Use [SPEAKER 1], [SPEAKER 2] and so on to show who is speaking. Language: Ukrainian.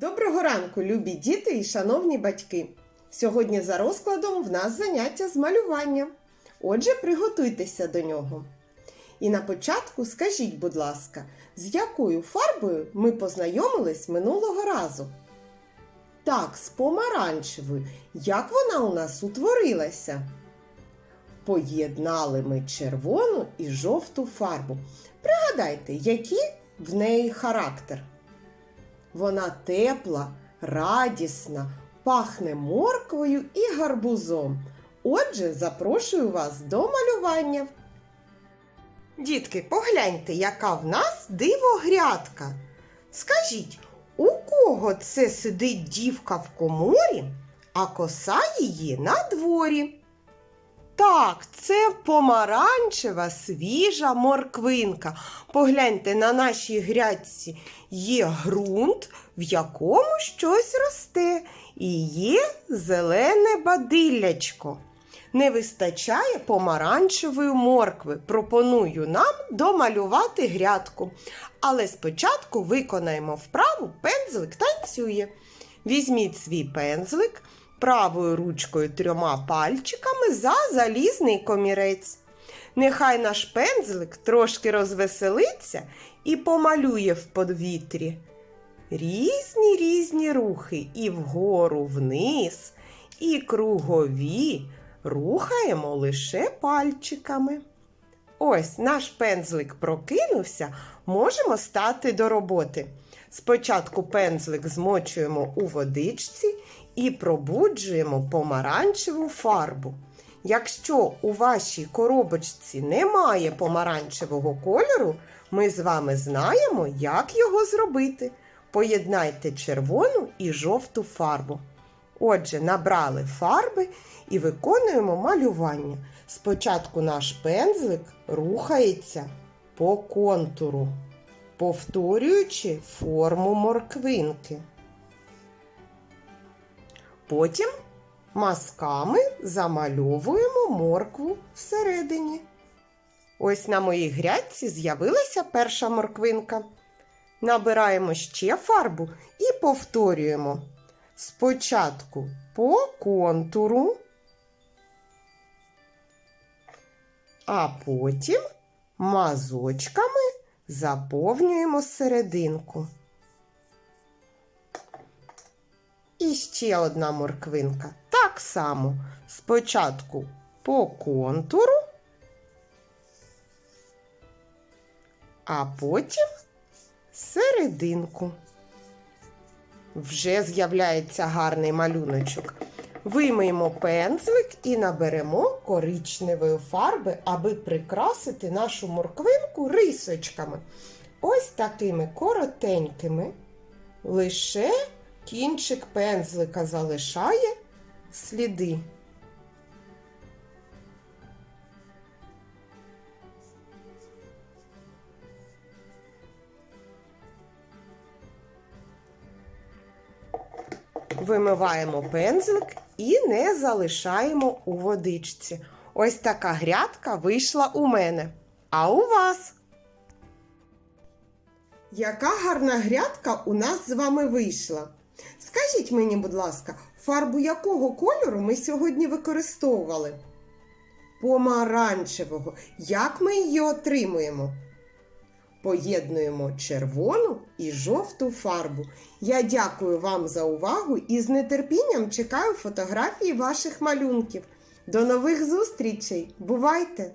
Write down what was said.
[SPEAKER 1] Доброго ранку, любі діти і шановні батьки! Сьогодні за розкладом в нас заняття з малювання. Отже, приготуйтеся до нього. І на початку скажіть, будь ласка, з якою фарбою ми познайомились минулого разу? Так, з помаранчевою. Як вона у нас утворилася? Поєднали ми червону і жовту фарбу. Пригадайте, який в неї характер. Вона тепла, радісна, пахне морквою і гарбузом. Отже, запрошую вас до малювання. Дітки, погляньте, яка в нас дивогрядка. Скажіть, у кого це сидить дівка в коморі, а коса її на дворі? Так, це помаранчева свіжа морквинка. Погляньте, на нашій грядці є ґрунт, в якому щось росте, і є зелене бадиллячко. Не вистачає помаранчевої моркви. Пропоную нам домалювати грядку. Але спочатку виконаємо вправу пензлик танцює. Візьміть свій пензлик правою ручкою трьома пальчиками за залізний комірець. Нехай наш пензлик трошки розвеселиться і помалює в подвітрі. Різні різні рухи і вгору вниз, і кругові рухаємо лише пальчиками. Ось наш пензлик прокинувся, можемо стати до роботи. Спочатку пензлик змочуємо у водичці і пробуджуємо помаранчеву фарбу. Якщо у вашій коробочці немає помаранчевого кольору, ми з вами знаємо, як його зробити. Поєднайте червону і жовту фарбу. Отже, набрали фарби і виконуємо малювання. Спочатку наш пензлик рухається по контуру, повторюючи форму морквинки. Потім мазками замальовуємо моркву всередині. Ось на моїй грядці з'явилася перша морквинка. Набираємо ще фарбу і повторюємо. Спочатку по контуру, а потім мазочками заповнюємо серединку. І ще одна морквинка. Так само. Спочатку по контуру, а потім серединку. Вже з'являється гарний малюночок. Вимиємо пензлик і наберемо коричневої фарби, аби прикрасити нашу морквинку рисочками. Ось такими коротенькими. Лише кінчик пензлика залишає сліди. Вимиваємо пензлик і не залишаємо у водичці. Ось така грядка вийшла у мене. А у вас? Яка гарна грядка у нас з вами вийшла? Скажіть мені, будь ласка, фарбу якого кольору ми сьогодні використовували? Помаранчевого. Як ми її отримуємо? Поєднуємо червону і жовту фарбу. Я дякую вам за увагу і з нетерпінням чекаю фотографії ваших малюнків. До нових зустрічей! Бувайте!